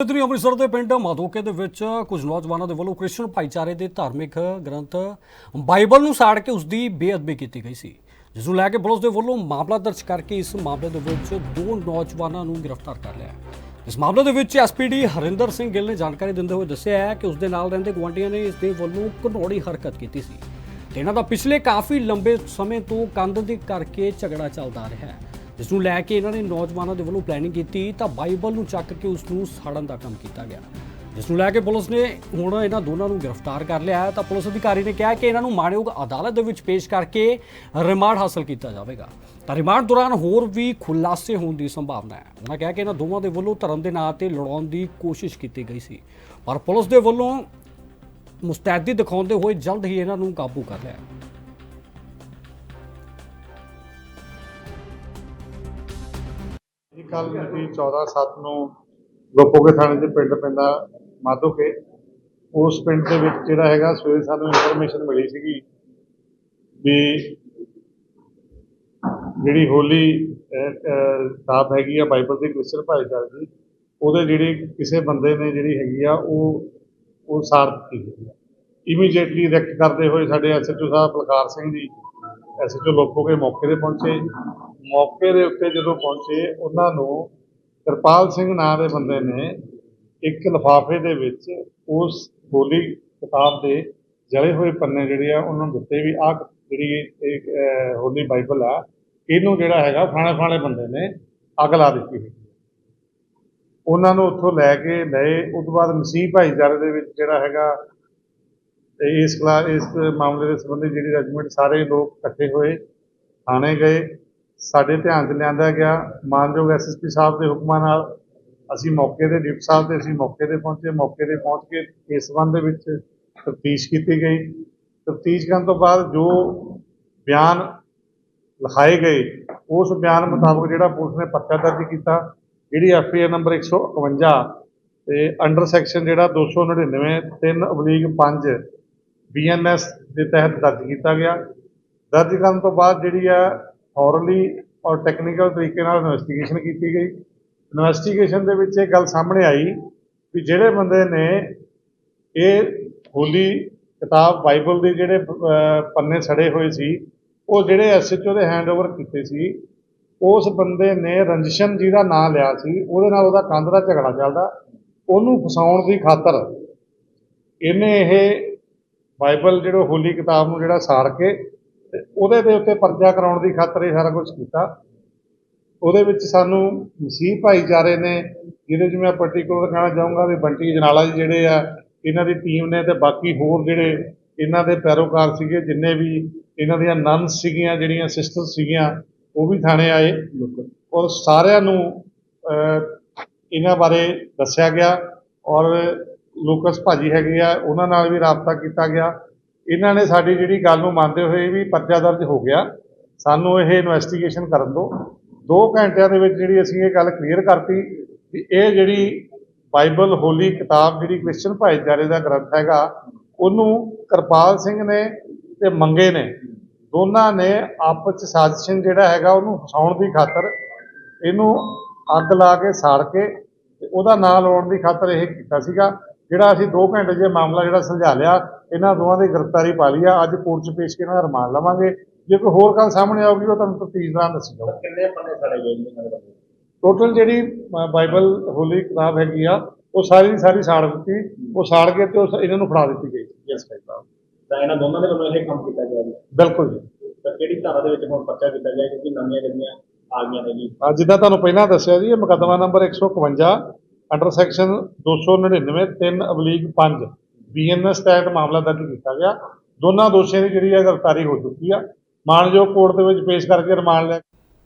ਤਰੀ ਅੰਮ੍ਰਿਤਸਰ ਦੇ ਪਿੰਡ ਮਾਧੋਕੇ ਦੇ ਵਿੱਚ ਕੁਝ ਨੌਜਵਾਨਾਂ ਦੇ ਵੱਲੋਂ ਕ੍ਰਿਸਚੀਅਨ ਭਾਈਚਾਰੇ ਦੇ ਧਾਰਮਿਕ ਗ੍ਰੰਥ ਬਾਈਬਲ ਨੂੰ ਸਾੜ ਕੇ ਉਸ ਦੀ ਬੇਅਦਬੀ ਕੀਤੀ ਗਈ ਸੀ, ਜਿਸ ਨੂੰ ਲੈ ਕੇ ਪੁਲਿਸ ਦੇ ਵੱਲੋਂ ਮਾਮਲਾ ਦਰਜ ਕਰਕੇ ਇਸ ਮਾਮਲੇ ਦੇ ਵਿੱਚ ਦੋ ਨੌਜਵਾਨਾਂ ਨੂੰ ਗ੍ਰਿਫਤਾਰ ਕਰ ਲਿਆ। ਇਸ ਮਾਮਲੇ ਦੇ ਵਿੱਚ ਐਸਪੀਡੀ ਹਰਿੰਦਰ ਸਿੰਘ ਗਿੱਲ ਨੇ ਜਾਣਕਾਰੀ ਦਿੰਦੇ ਹੋਏ ਦੱਸਿਆ ਹੈ ਕਿ ਉਸ ਦੇ ਨਾਲ ਰਹਿੰਦੇ ਗੁਆਂਢੀਆਂ ਨੇ ਇਸ ਦੇ ਵੱਲੋਂ ਘਨੌੜੀ ਹਰਕਤ ਕੀਤੀ ਸੀ। ਤੇ ਇਹਨਾਂ ਦਾ ਪਿਛਲੇ ਕਾਫੀ ਲੰਬੇ ਸਮੇਂ ਤੋਂ ਕੰਧ ਦੇ ਕਰਕੇ ਝਗੜਾ ਚੱਲਦਾ ਰਿਹਾ ਹੈ। ਜਿਸ ਨੂੰ ਲੈ ਕੇ ਇਹਨਾਂ ਨੇ ਨੌਜਵਾਨਾਂ ਦੇ ਵੱਲੋਂ ਪਲੈਨਿੰਗ ਕੀਤੀ ਤਾਂ ਬਾਈਬਲ ਨੂੰ ਚੱਕ ਕੇ ਉਸ ਨੂੰ ਸਾੜਨ ਦਾ ਕੰਮ ਕੀਤਾ ਗਿਆ। ਜਿਸ ਨੂੰ ਲੈ ਕੇ ਪੁਲਿਸ ਨੇ ਹੁਣ ਇਹਨਾਂ ਦੋਨਾਂ ਨੂੰ ਗ੍ਰਿਫਤਾਰ ਕਰ ਲਿਆ ਹੈ ਤਾਂ ਪੁਲਿਸ ਅਧਿਕਾਰੀ ਨੇ ਕਿਹਾ ਕਿ ਇਹਨਾਂ ਨੂੰ ਮਾਣਯੋਗ ਅਦਾਲਤ ਦੇ ਵਿੱਚ ਪੇਸ਼ ਕਰਕੇ ਰਿਮਾਂਡ ਹਾਸਲ ਕੀਤਾ ਜਾਵੇਗਾ। ਤਾਂ ਰਿਮਾਂਡ ਦੌਰਾਨ ਹੋਰ ਵੀ ਖੁਲਾਸੇ ਹੋਣ ਦੀ ਸੰਭਾਵਨਾ ਹੈ। ਉਹਨਾਂ ਕਿਹਾ ਕਿ ਇਹਨਾਂ ਦੋਵਾਂ ਦੇ ਵੱਲੋਂ ਧਰਮ ਦੇ ਨਾਂ ਤੇ ਲੜਾਉਣ ਦੀ ਕੋਸ਼ਿਸ਼ ਕੀਤੀ ਗਈ ਸੀ। ਪਰ ਪੁਲਿਸ ਦੇ ਵੱਲੋਂ ਮੁਸਤੈਦੀ ਦਿਖਾਉਂਦੇ ਹੋਏ ਜਲਦ ਹੀ ਇਹਨਾਂ ਨੂੰ ਕਾਬੂ ਕਰ ਲਿਆ। ਕੱਲ ਮਿਤੀ 14/7 ਨੂੰ ਲੋਪੋਕੇ ਥਾਣੇ ਦੇ ਪਿੰਡ ਪੈਂਦਾ ਮਾਧੋਕੇ, ਉਸ ਪਿੰਡ ਦੇ ਵਿੱਚ ਜਿਹੜਾ ਹੈਗਾ ਸਵੇਰੇ ਸਾਨੂੰ ਇਨਫੋਰਮੇਸ਼ਨ ਮਿਲੀ ਸੀਗੀ ਵੀ ਜਿਹੜੀ ਹੋਲੀ ਕਿਤਾਬ ਹੈਗੀ ਆ, ਬਾਈਬਲ ਦੀ ਕ੍ਰਿਸਚਨ ਭਾਈਚਾਰੇ ਦੀ, ਉਹਦੇ ਜਿਹੜੀ ਕਿਸੇ ਬੰਦੇ ਨੇ ਜਿਹੜੀ ਹੈਗੀ ਆ, ਉਹ ਉਹ ਸਾੜ ਦਿੱਤੀ ਗਈ ਇਮੀਡੀਏਟਲੀ ਰੈਕਟ ਕਰਦੇ ਹੋਏ ਸਾਡੇ ਐਸਐਚਓ ਸਾਹਿਬ ਬਲਕਾਰ ਸਿੰਘ ਜੀ ਐਸਐਚਓ ਲੋਪੋਕੇ ਮੌਕੇ ਤੇ ਪਹੁੰਚੇ। ਮੌਕੇ ਦੇ ਉੱਤੇ ਜਦੋਂ ਪਹੁੰਚੇ, ਉਹਨਾਂ ਨੂੰ ਕਿਰਪਾਲ ਸਿੰਘ ਨਾਂ ਦੇ ਬੰਦੇ ਨੇ ਇੱਕ ਲਿਫਾਫੇ ਦੇ ਵਿੱਚ ਉਸ ਹੋਲੀ ਕਿਤਾਬ ਦੇ ਜਲੇ ਹੋਏ ਪੰਨੇ ਜਿਹੜੇ ਆ, ਉਹਨਾਂ ਨੂੰ ਦਿੱਤੇ ਵੀ ਆਹ ਜਿਹੜੀ ਇਹ ਹੋਲੀ ਬਾਈਬਲ ਆ, ਇਹਨੂੰ ਜਿਹੜਾ ਹੈਗਾ ਫਾਣੇ ਫਾਣੇ ਬੰਦੇ ਨੇ ਅੱਗ ਲਾ ਦਿੱਤੀ ਸੀ ਉਹਨਾਂ ਨੂੰ ਉੱਥੋਂ ਲੈ ਕੇ ਲਏ। ਉਸ ਤੋਂ ਬਾਅਦ ਮਸੀਹ ਭਾਈਚਾਰੇ ਦੇ ਵਿੱਚ ਜਿਹੜਾ ਹੈਗਾ ਤੇ ਇਸ ਇਸ ਮਾਮਲੇ ਦੇ ਸੰਬੰਧੀ ਜਿਹੜੀ ਰੈਜੀਮੈਂਟ ਸਾਰੇ ਲੋਕ ਇਕੱਠੇ ਹੋਏ, ਥਾਣੇ ਗਏ। ਸਾਡੇ ਧਿਆਨ 'ਚ ਲਿਆਂਦਾ ਗਿਆ ਮਾਨਯੋਗ ਐਸਐਸਪੀ ਸਾਹਿਬ ਦੇ ਹੁਕਮਾਂ ਨਾਲ ਅਸੀਂ ਮੌਕੇ ਤੇ ਡਿਪਟੀ ਸਾਹਿਬ ਤੇ ਅਸੀਂ ਮੌਕੇ ਤੇ ਪਹੁੰਚੇ। ਮੌਕੇ ਤੇ ਪਹੁੰਚ ਕੇ ਇਸ ਸੰਬੰਧ ਦੇ ਵਿੱਚ ਤਫਤੀਸ਼ ਕੀਤੀ ਗਈ। ਤਫਤੀਸ਼ ਕਰਨ ਤੋਂ ਬਾਅਦ ਜੋ ਬਿਆਨ ਲਿਖਾਏ ਗਏ, ਉਸ ਬਿਆਨ ਮੁਤਾਬਕ ਜਿਹੜਾ ਪੁਲਿਸ ਨੇ ਪਰਚਾ ਦਰਜ ਕੀਤਾ, ਜਿਹੜੀ ਐਫਆਈਆਰ ਨੰਬਰ 151 ਤੇ ਅੰਡਰ ਸੈਕਸ਼ਨ ਜਿਹੜਾ 299 3 5 ਬੀਐਨਐਸ ਦੇ ਤਹਿਤ ਦਰਜ ਕੀਤਾ ਗਿਆ। ਦਰਜ ਕਰਨ ਤੋਂ ਬਾਅਦ ਜਿਹੜੀ ਆ ਥੋਰਲੀ ਔਰ ਟੈਕਨੀਕਲ ਤਰੀਕੇ ਨਾਲ ਇਨਵੈਸਟੀਗੇਸ਼ਨ ਕੀਤੀ ਗਈ। ਇਨਵੈਸਟੀਗੇਸ਼ਨ ਦੇ ਵਿੱਚ ਇਹ ਗੱਲ ਸਾਹਮਣੇ ਆਈ ਵੀ ਜਿਹੜੇ ਬੰਦੇ ਨੇ ਇਹ ਹੋਲੀ ਕਿਤਾਬ ਬਾਈਬਲ ਦੇ ਜਿਹੜੇ ਪੰਨੇ ਸੜੇ ਹੋਏ ਸੀ, ਉਹ ਜਿਹੜੇ ਐਸਐਚਓ ਦੇ ਹੈਂਡਓਵਰ ਕੀਤੇ ਸੀ, ਉਸ ਬੰਦੇ ਨੇ ਰੰਜਸ਼ਨ ਜੀ ਦਾ ਨਾਂ ਲਿਆ ਸੀ, ਉਹਦੇ ਨਾਲ ਉਹਦਾ ਕੰਧ ਦਾ ਝਗੜਾ ਚੱਲਦਾ। ਉਹਨੂੰ ਫਸਾਉਣ ਦੀ ਖਾਤਰ ਇਹਨੇ ਇਹ ਬਾਈਬਲ ਜਿਹੜਾ ਹੋਲੀ ਕਿਤਾਬ ਨੂੰ ਜਿਹੜਾ ਸਾੜ ਕੇ ਤੇ ਉਹਦੇ ਦੇ ਉੱਤੇ ਪਰਚਾ ਕਰਾਉਣ ਦੀ ਖਾਤਰ ਇਹ ਸਾਰਾ ਕੁਝ ਕੀਤਾ। ਉਹਦੇ ਵਿੱਚ ਸਾਨੂੰ ਮਸੀਹ ਭਾਈਚਾਰੇ ਨੇ ਜਿਹਦੇ 'ਚ ਮੈਂ ਪਾਰਟਿਕੂਲਰ ਕਹਿਣਾ ਚਾਹੂੰਗਾ ਵੀ ਬੰਟੀ ਜਨਾਲਾ ਜੀ ਜਿਹੜੇ ਆ ਇਹਨਾਂ ਦੀ ਟੀਮ ਨੇ ਤੇ ਬਾਕੀ ਹੋਰ ਜਿਹੜੇ ਇਹਨਾਂ ਦੇ ਪੈਰੋਕਾਰ ਸੀਗੇ ਜਿੰਨੇ ਵੀ ਇਹਨਾਂ ਦੀਆਂ ਨਨਸ ਸੀਗੀਆਂ ਜਿਹੜੀਆਂ ਸਿਸਟਰ ਸੀਗੀਆਂ ਉਹ ਵੀ ਥਾਣੇ ਆਏ। ਔਰ ਸਾਰਿਆਂ ਨੂੰ ਅਹ, ਇਹਨਾਂ ਬਾਰੇ ਦੱਸਿਆ ਗਿਆ। ਔਰ ਲੋਕਸ ਭਾਜੀ ਹੈਗੇ ਆ ਉਹਨਾਂ ਨਾਲ ਵੀ ਰਾਬਤਾ ਕੀਤਾ ਗਿਆ। ਇਹਨਾਂ ਨੇ ਸਾਡੀ ਜਿਹੜੀ ਗੱਲ ਨੂੰ ਮੰਨਦੇ ਹੋਏ ਵੀ ਪਰਚਾ ਦਰਜ ਹੋ ਗਿਆ। ਸਾਨੂੰ ਇਹ ਇਨਵੈਸਟੀਗੇਸ਼ਨ ਕਰਨ ਦਿਓ। 2 ਘੰਟਿਆਂ ਦੇ ਵਿੱਚ ਜਿਹੜੀ ਅਸੀਂ ਇਹ ਗੱਲ ਕਲੀਅਰ ਕਰਤੀ ਕਿ ਇਹ ਜਿਹੜੀ ਬਾਈਬਲ ਹੋਲੀ ਕਿਤਾਬ ਜਿਹੜੀ ਕ੍ਰਿਸਚਨ ਭਾਈਚਾਰੇ ਦਾ ਗ੍ਰੰਥ ਹੈਗਾ, ਉਹਨੂੰ ਕਿਰਪਾਲ ਸਿੰਘ ਨੇ ਤੇ ਮੰਗੇ ਨੇ। ਦੋਨਾਂ ਨੇ ਆਪਸ ਚ ਸਾਜ਼ਿਸ਼ ਜਿਹੜਾ ਹੈਗਾ ਉਹਨੂੰ ਫਸਾਉਣ ਦੀ ਖਾਤਰ ਇਹਨੂੰ ਅੱਗ ਲਾ ਕੇ ਸਾੜ ਕੇ ਤੇ ਉਹਦਾ ਨਾਂ ਲਾਉਣ ਦੀ ਖਾਤਰ ਇਹ ਕੀਤਾ ਸੀਗਾ। ਜਿਹੜਾ ਅਸੀਂ 2 ਘੰਟੇ ਜੇ ਮਾਮਲਾ ਜਿਹੜਾ ਸੁਲਝਾ ਲਿਆ ਇਹਨਾਂ ਦੋਵਾਂ ਦੀ ਗ੍ਰਿਫਤਾਰੀ ਪਾ ਲਈ ਆ। ਅੱਜ ਕੋਰਟ 'ਚ ਪੇਸ਼ ਕੇ ਇਹਨਾਂ ਦਾ ਰਿਮਾਂਡ ਲਵਾਂਗੇ। ਜੇ ਕੋਈ ਹੋਰ ਗੱਲ ਸਾਹਮਣੇ ਆਊਗੀ ਉਹ ਤੁਹਾਨੂੰ ਤਫਤੀਸ਼ ਦੌਰਾਨ ਦੱਸੀ ਜਾਊਗੀ। ਕਿੰਨੇ ਪੰਨੇ ਸੜੇ ਗਏ ਨੇ ਟੋਟਲ ਜਿਹੜੀ ਬਾਈਬਲ ਹੋਲੀ ਕਿਤਾਬ ਹੈਗੀ ਆ ਉਹ ਸਾਰੀ ਦੀ ਸਾਰੀ ਸਾੜ ਦਿੱਤੀ। ਉਹ ਸਾੜ ਕੇ ਤੇ ਉਹ ਇਹਨਾਂ ਨੂੰ ਫੜਾ ਦਿੱਤੀ ਗਈ। ਯੈਸ ਭਾਈ ਸਾਹਿਬ ਤਾਂ ਇਹਨਾਂ ਦੋਨਾਂ ਦੇ ਵੱਲੋਂ ਇਹ ਕੰਮ ਕੀਤਾ ਗਿਆ ਜੀ? ਬਿਲਕੁਲ ਜੀ। ਤਾਂ ਕਿਹੜੀ ਧਾਰਾ ਦੇ ਵਿੱਚ ਹੁਣ ਪਰਚਾ ਕੀਤਾ ਗਿਆ ਕਿਉਂਕਿ ਨਵੀਆਂ ਜਿਹੜੀਆਂ ਆ ਗਈਆਂ ਨੇ ਜੀ? ਅੱਜ ਜਿੱਦਾਂ ਤੁਹਾਨੂੰ ਪਹਿਲਾਂ ਦੱਸਿਆ ਜੀ ਇਹ ਮੁਕੱਦਮਾ ਨੰਬਰ 151 ਅੰਡਰ ਸੈਕਸ਼ਨ 299 3 ਅਬਲੀਗ 5 ਬੀਐਨਐਸ ਤਹਿਤ ਮਾਮਲਾ ਦਰਜ ਕੀਤਾ ਗਿਆ। ਦੋਨਾਂ ਦੋਸ਼ੀਆਂ ਦੀ ਜਿਹੜੀ ਹੈ ਗ੍ਰਿਫਤਾਰੀ ਹੋ ਚੁੱਕੀ ਆ। ਮਾਨਯੋਗ ਕੋਰਟ ਦੇ ਵਿੱਚ ਪੇਸ਼ ਕਰਕੇ ਰਿਮਾਂਡ ਲੈ